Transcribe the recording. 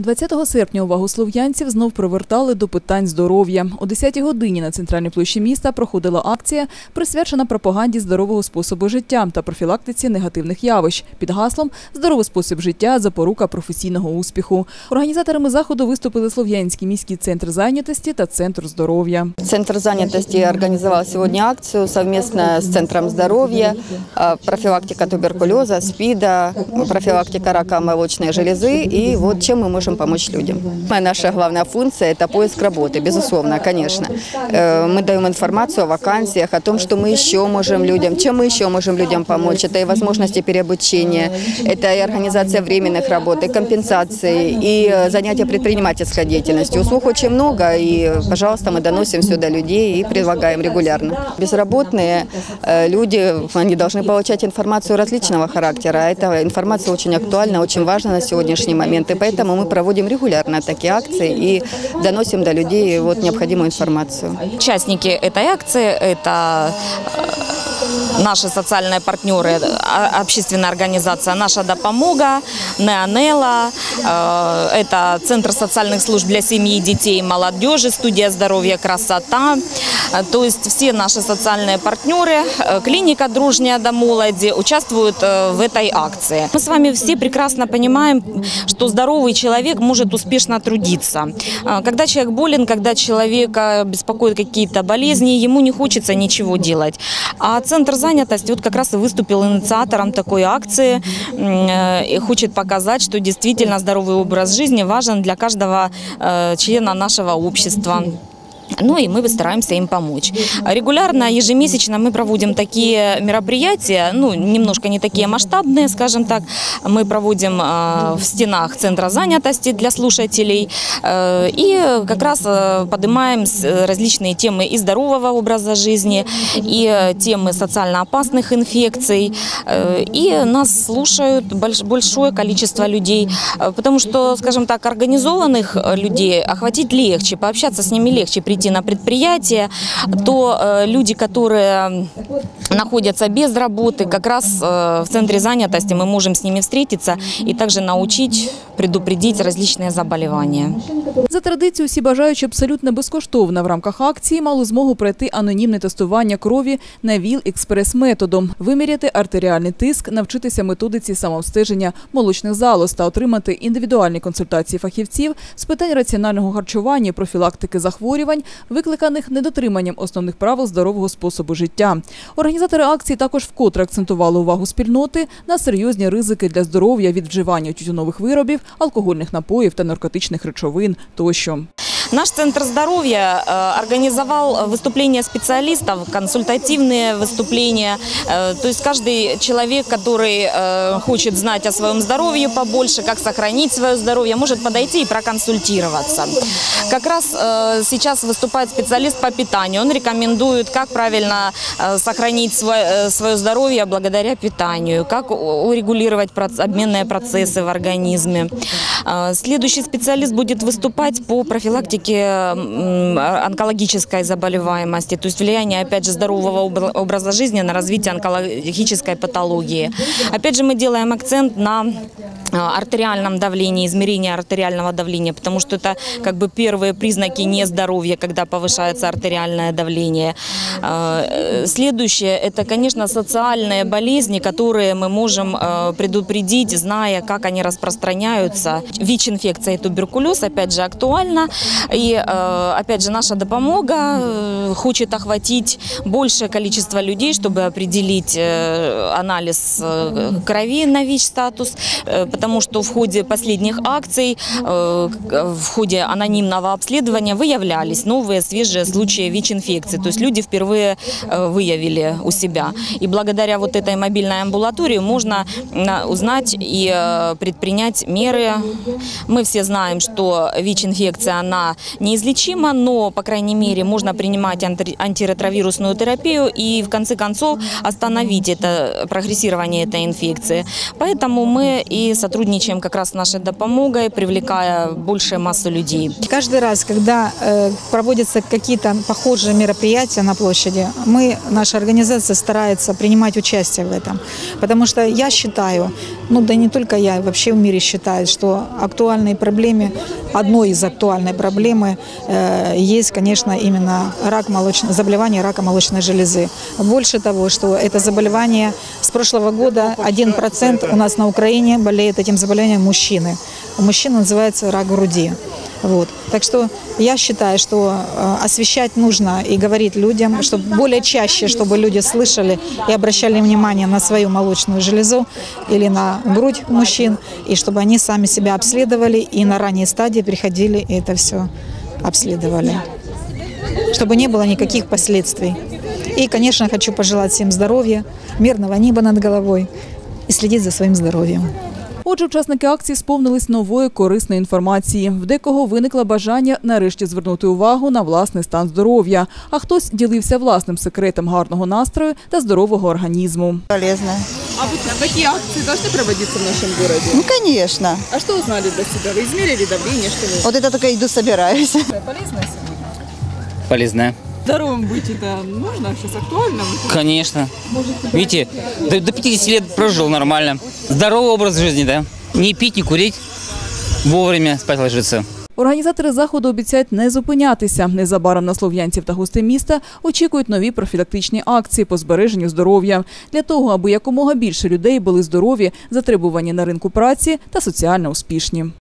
20 серпня увагу слов'янців знов привертали до питань здоров'я. О 10-й годині на центральній площі міста проходила акція, присвячена пропаганді здорового способу життя та профілактиці негативних явищ під гаслом Здоровий спосіб життя запорука професійного успіху. Організаторами заходу виступили Слов'янський міський центр зайнятості та центр здоров'я. Центр занятости организовал сегодня акцию совместно с Центром здоровья, э, профилактика туберкулеза, СПИДа, профилактика рака молочной железы и вот чем мы можем помочь людям. Наша главная функция – это поиск работы, безусловно, конечно. Э, Мы даем информацию о вакансиях, о том, что мы еще можем людям, чем мы еще можем людям помочь. Это и возможности переобучения, это и организация временных работ, и компенсации, и э, занятия предпринимательской деятельностью. Услуг очень много, и, пожалуйста, мы доносим все до людей и предлагаем регулярно. Безработные э, люди, они должны получать информацию различного характера. Эта информация очень актуальна, очень важна на сегодняшний момент, и поэтому мы проводим регулярно такие акции и доносим до людей вот необходимую информацию. Участники этой акции – это э, наши социальные партнеры, а- общественная организация «Наша допомога», «Неонела», э, это Центр социальных служб для семьи, детей и молодежи, студия здоровья «Красота». Э, То есть все наши социальные партнеры, э, клиника «Дружня до молоди» участвуют э, в этой акции. Мы с вами все прекрасно понимаем, что здоровый человек может успешно трудиться. Когда человек болен, когда человека беспокоят какие-то болезни, ему не хочется ничего делать. А Центр занятости вот как раз и выступил инициатором такой акции и хочет показать, что действительно здоровый образ жизни важен для каждого члена нашего общества. Ну и мы стараемся им помочь. Регулярно, ежемесячно мы проводим такие мероприятия, ну, немножко не такие масштабные, скажем так. Мы проводим э, в стенах Центра занятости для слушателей э, и как раз э, поднимаем э, различные темы и здорового образа жизни, и темы социально опасных инфекций. И нас слушают больш- большое количество людей, потому что, скажем так, организованных людей охватить легче, пообщаться с ними легче, прийти на предприятие, то э, люди, которые находятся без работы, как раз э, в центре занятости мы можем с ними встретиться и также научить, предупредить различные заболевания. За традицією, всі бажаючі абсолютно безкоштовно в рамках акції мали змогу пройти анонімне тестування крові на ВІЛ експрес методом, виміряти артеріальний тиск, навчитися методиці самообстеження молочних залоз та отримати індивідуальні консультації фахівців з питань раціонального харчування і профілактики захворювань, викликаних недотриманням основних правил здорового способу життя. Організатори акції також вкотре акцентували увагу спільноти на серйозні ризики для здоров'я від вживання тютюнових виробів, алкогольних напоїв та наркотичних речовин тощо. Наш центр здоровья э, организовал выступления специалистов, консультативные выступления. Э, То есть каждый человек, который э, хочет знать о своем здоровье побольше, как сохранить свое здоровье, может подойти и проконсультироваться. Как раз сейчас выступает специалист по питанию. Он рекомендует, как правильно сохранить свое, здоровье благодаря питанию, как урегулировать обменные процессы в организме. Следующий специалист будет выступать по профилактике м, онкологической заболеваемости, то есть влияние, опять же, здорового обра- образа жизни на развитие онкологической патологии. Опять же, мы делаем акцент на а, артериальном давлении, измерении артериального давления, потому что это как бы первые признаки нездоровья, когда повышается артериальное давление. А, э, Следующее – это, конечно, социальные болезни, которые мы можем предупредить, зная, как они распространяются. ВИЧ-инфекция и туберкулез, опять же, актуально. И, э, опять же, наша допомога э, хочет охватить большее количество людей, чтобы определить э, анализ крови на ВИЧ-статус, потому что в ходе последних акций, в ходе анонимного обследования выявлялись новые свежие случаи ВИЧ-инфекции. То есть люди впервые выявили у себя. И благодаря вот этой мобильной амбулатории можно на- узнать и предпринять меры. Мы все знаем, что ВИЧ-инфекция, она неизлечима, но, по крайней мере, можно принимать анти- антиретровирусную терапию и, в конце концов, остановить это прогрессирование этой инфекции. Поэтому мы и сотрудничаем как раз с нашей допомогой, привлекая большую массу людей. Каждый раз, когда э, проводятся какие-то похожие мероприятия на площади, мы, наша организация старается принимать участие в этом. Потому что я считаю, ну да не только я, вообще в мире считают, что актуальной проблеме, одной из актуальной проблемы э, есть, конечно, именно рак молочной, заболевание рака молочной железы. Больше того, что это заболевание с прошлого года 1% у нас на Украине болеет этим заболеванием мужчины. У мужчин называется рак груди. Вот. Так что я считаю, что э, освещать нужно и говорить людям, чтобы более чаще, чтобы люди слышали и обращали внимание на свою молочную железу или на грудь мужчин, и чтобы они сами себя обследовали и на ранней стадии приходили и это все обследовали, чтобы не было никаких последствий. И, конечно, хочу пожелать всем здоровья, мирного неба над головой и следить за своим здоровьем. Отже, учасники акції сповнились нової корисної інформації. В декого виникло бажання нарешті звернути увагу на власний стан здоров'я, а хтось ділився власним секретом гарного настрою та здорового організму. Полезно. А вот такі акції должны проводиться в нашому місті? Ну, конечно. А що узнали для себе? Ви измерили давление, что ли? Вот это только иду собираюсь. Полезно полезная. Здоровым быть это нужно? Сейчас актуально? Конечно. Видите, до, до 50 лет прожил нормально. Здоровый образ жизни, да. Не пить, не курить, вовремя спать ложиться. Організатори заходу обіцяють не зупинятися. Незабаром на слов'янців та гостей міста очікують нові профілактичні акції по збереженню здоров'я для того, аби якомога більше людей були здорові, затребувані на ринку праці та соціально успішні.